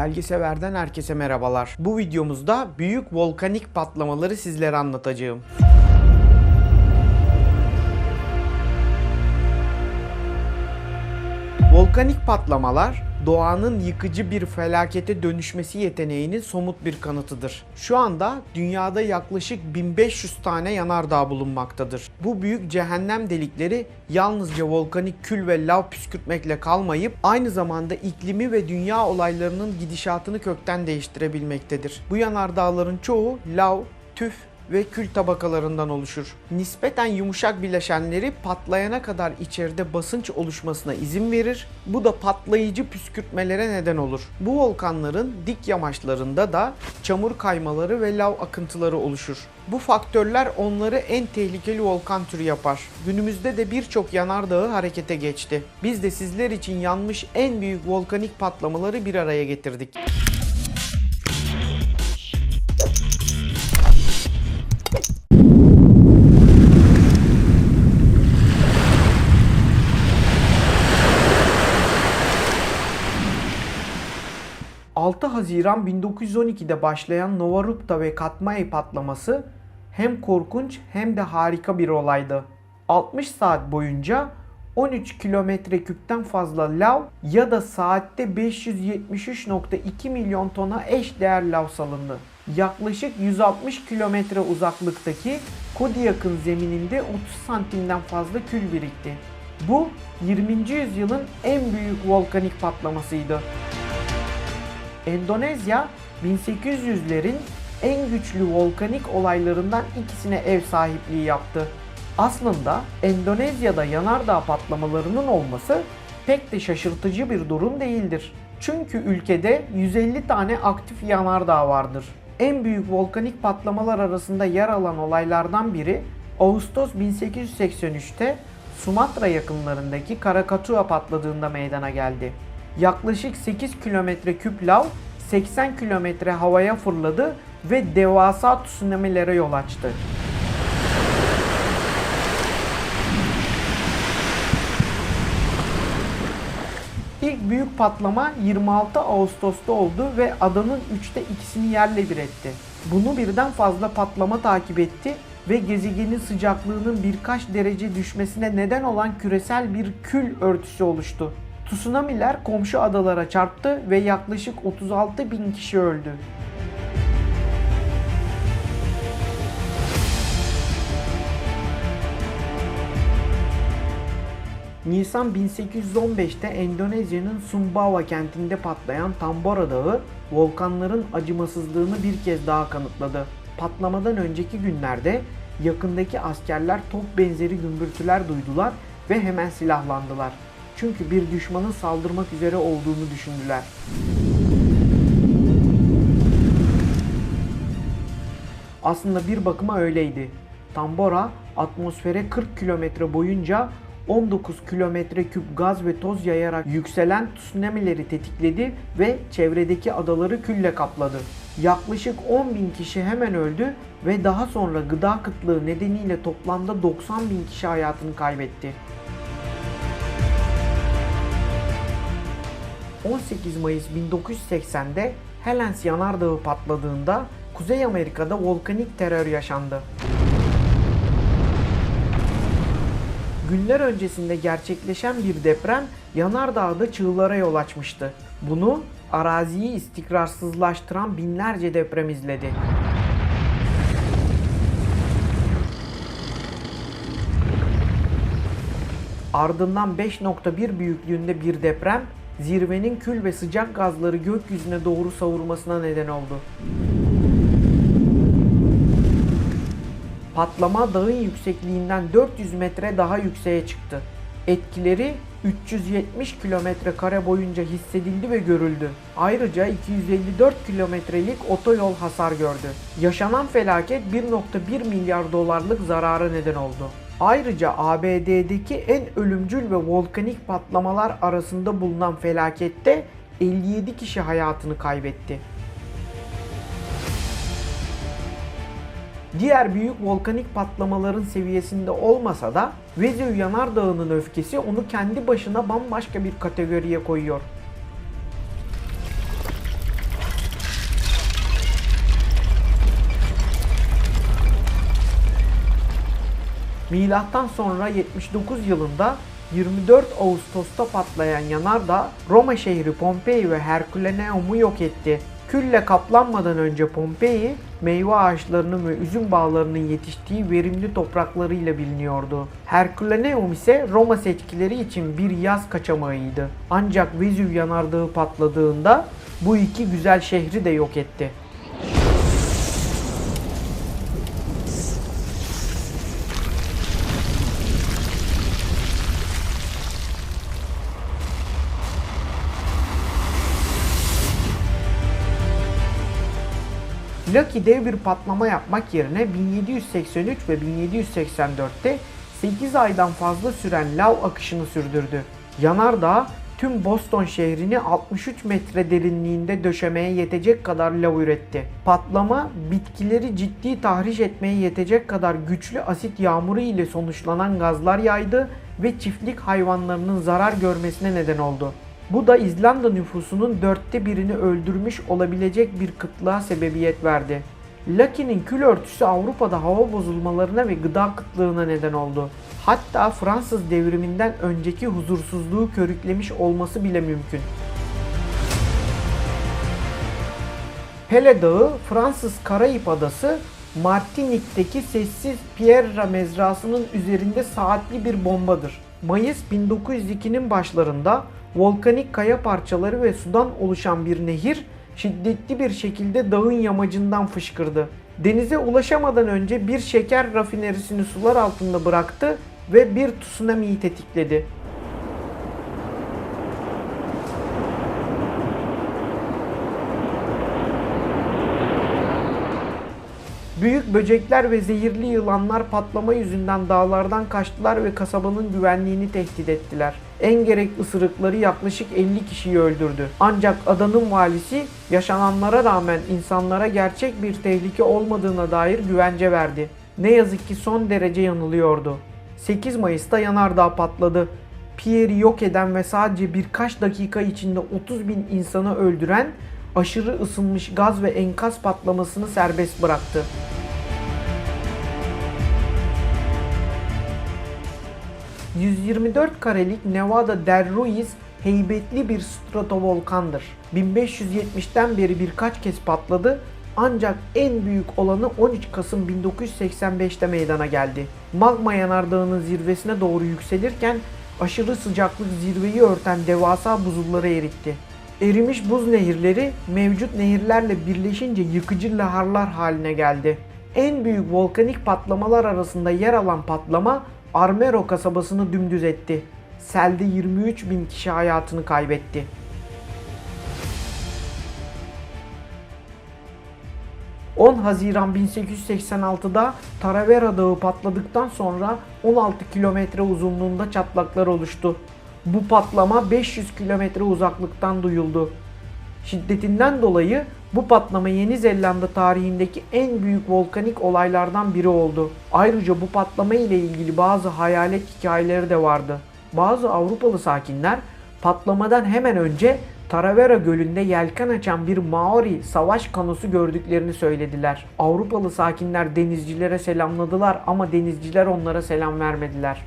Belgeseverden herkese merhabalar. Bu videomuzda büyük volkanik patlamaları sizlere anlatacağım. Volkanik patlamalar doğanın yıkıcı bir felakete dönüşmesi yeteneğinin somut bir kanıtıdır. Şu anda dünyada yaklaşık 1500 tane yanardağ bulunmaktadır. Bu büyük cehennem delikleri yalnızca volkanik kül ve lav püskürtmekle kalmayıp aynı zamanda iklimi ve dünya olaylarının gidişatını kökten değiştirebilmektedir. Bu yanardağların çoğu lav, tüf ve kül tabakalarından oluşur. Nispeten yumuşak bileşenleri patlayana kadar içeride basınç oluşmasına izin verir. Bu da patlayıcı püskürtmelere neden olur. Bu volkanların dik yamaçlarında da çamur kaymaları ve lav akıntıları oluşur. Bu faktörler onları en tehlikeli volkan türü yapar. Günümüzde de birçok yanardağı harekete geçti. Biz de sizler için yanmış en büyük volkanik patlamaları bir araya getirdik. Haziran 1912'de başlayan Novarupta ve Katmai patlaması hem korkunç hem de harika bir olaydı. 60 saat boyunca 13 kilometre küpten fazla lav ya da saatte 573.2 milyon tona eş değer lav salındı. Yaklaşık 160 kilometre uzaklıktaki Kodiak'ın zemininde 30 santimden fazla kül birikti. Bu 20. yüzyılın en büyük volkanik patlamasıydı. Endonezya 1800'lerin en güçlü volkanik olaylarından ikisine ev sahipliği yaptı. Aslında Endonezya'da yanardağ patlamalarının olması pek de şaşırtıcı bir durum değildir. Çünkü ülkede 150 tane aktif yanardağ vardır. En büyük volkanik patlamalar arasında yer alan olaylardan biri Ağustos 1883'te Sumatra yakınlarındaki Karakatua patladığında meydana geldi. Yaklaşık 8 kilometre küp lav 80 kilometre havaya fırladı ve devasa tsunamilere yol açtı. İlk büyük patlama 26 Ağustos'ta oldu ve adanın üçte ikisini yerle bir etti. Bunu birden fazla patlama takip etti ve gezegenin sıcaklığının birkaç derece düşmesine neden olan küresel bir kül örtüsü oluştu. Tsunamiler komşu adalara çarptı ve yaklaşık 36 bin kişi öldü. Nisan 1815'te Endonezya'nın Sumbawa kentinde patlayan Tambora Dağı, volkanların acımasızlığını bir kez daha kanıtladı. Patlamadan önceki günlerde yakındaki askerler top benzeri gümbürtüler duydular ve hemen silahlandılar. Çünkü bir düşmanın saldırmak üzere olduğunu düşündüler. Aslında bir bakıma öyleydi. Tambora atmosfere 40 kilometre boyunca 19 kilometre küp gaz ve toz yayarak yükselen tsunamileri tetikledi ve çevredeki adaları külle kapladı. Yaklaşık 10 bin kişi hemen öldü ve daha sonra gıda kıtlığı nedeniyle toplamda 90 bin kişi hayatını kaybetti. 18 Mayıs 1980'de Helens Yanardağı patladığında Kuzey Amerika'da volkanik terör yaşandı. Günler öncesinde gerçekleşen bir deprem yanardağda çığlara yol açmıştı. Bunu araziyi istikrarsızlaştıran binlerce deprem izledi. Ardından 5.1 büyüklüğünde bir deprem zirvenin kül ve sıcak gazları gökyüzüne doğru savurmasına neden oldu. Patlama dağın yüksekliğinden 400 metre daha yükseğe çıktı. Etkileri 370 kilometre kare boyunca hissedildi ve görüldü. Ayrıca 254 kilometrelik otoyol hasar gördü. Yaşanan felaket 1.1 milyar dolarlık zarara neden oldu. Ayrıca ABD'deki en ölümcül ve volkanik patlamalar arasında bulunan felakette 57 kişi hayatını kaybetti. Diğer büyük volkanik patlamaların seviyesinde olmasa da Vezüv Yanardağı'nın öfkesi onu kendi başına bambaşka bir kategoriye koyuyor. Milattan sonra 79 yılında 24 Ağustos'ta patlayan yanardağ Roma şehri Pompei ve Herkülaneum'u yok etti. Külle kaplanmadan önce Pompei, meyve ağaçlarının ve üzüm bağlarının yetiştiği verimli topraklarıyla biliniyordu. Herkülaneum ise Roma seçkileri için bir yaz kaçamağıydı. Ancak Vezüv yanardağı patladığında bu iki güzel şehri de yok etti. Lucky dev bir patlama yapmak yerine 1783 ve 1784'te 8 aydan fazla süren lav akışını sürdürdü. Yanardağ tüm Boston şehrini 63 metre derinliğinde döşemeye yetecek kadar lav üretti. Patlama bitkileri ciddi tahriş etmeye yetecek kadar güçlü asit yağmuru ile sonuçlanan gazlar yaydı ve çiftlik hayvanlarının zarar görmesine neden oldu. Bu da İzlanda nüfusunun dörtte birini öldürmüş olabilecek bir kıtlığa sebebiyet verdi. Lucky'nin kül örtüsü Avrupa'da hava bozulmalarına ve gıda kıtlığına neden oldu. Hatta Fransız devriminden önceki huzursuzluğu körüklemiş olması bile mümkün. Pele Dağı, Fransız Karayip Adası, Martinik'teki sessiz Pierre mezrasının üzerinde saatli bir bombadır. Mayıs 1902'nin başlarında volkanik kaya parçaları ve sudan oluşan bir nehir şiddetli bir şekilde dağın yamacından fışkırdı. Denize ulaşamadan önce bir şeker rafinerisini sular altında bıraktı ve bir tsunami'yi tetikledi. Büyük böcekler ve zehirli yılanlar patlama yüzünden dağlardan kaçtılar ve kasabanın güvenliğini tehdit ettiler. En gerek ısırıkları yaklaşık 50 kişiyi öldürdü. Ancak adanın valisi yaşananlara rağmen insanlara gerçek bir tehlike olmadığına dair güvence verdi. Ne yazık ki son derece yanılıyordu. 8 Mayıs'ta yanardağ patladı. Pierre'i yok eden ve sadece birkaç dakika içinde 30 bin insanı öldüren aşırı ısınmış gaz ve enkaz patlamasını serbest bıraktı. ...124 karelik Nevada Del Ruiz heybetli bir stratovolkandır. 1570'ten beri birkaç kez patladı ancak en büyük olanı 13 Kasım 1985'te meydana geldi. Magma yanardağının zirvesine doğru yükselirken aşırı sıcaklık zirveyi örten devasa buzulları eritti. Erimiş buz nehirleri mevcut nehirlerle birleşince yıkıcı laharlar haline geldi. En büyük volkanik patlamalar arasında yer alan patlama Armero kasabasını dümdüz etti. Selde 23 bin kişi hayatını kaybetti. ...10 Haziran 1886'da Taravera Dağı patladıktan sonra 16 kilometre uzunluğunda çatlaklar oluştu. Bu patlama 500 kilometre uzaklıktan duyuldu. Şiddetinden dolayı bu patlama Yeni Zelanda tarihindeki en büyük volkanik olaylardan biri oldu. Ayrıca bu patlama ile ilgili bazı hayalet hikayeleri de vardı. Bazı Avrupalı sakinler patlamadan hemen önce Taravera Gölü'nde yelken açan bir Maori savaş kanosu gördüklerini söylediler. Avrupalı sakinler denizcilere selamladılar ama denizciler onlara selam vermediler.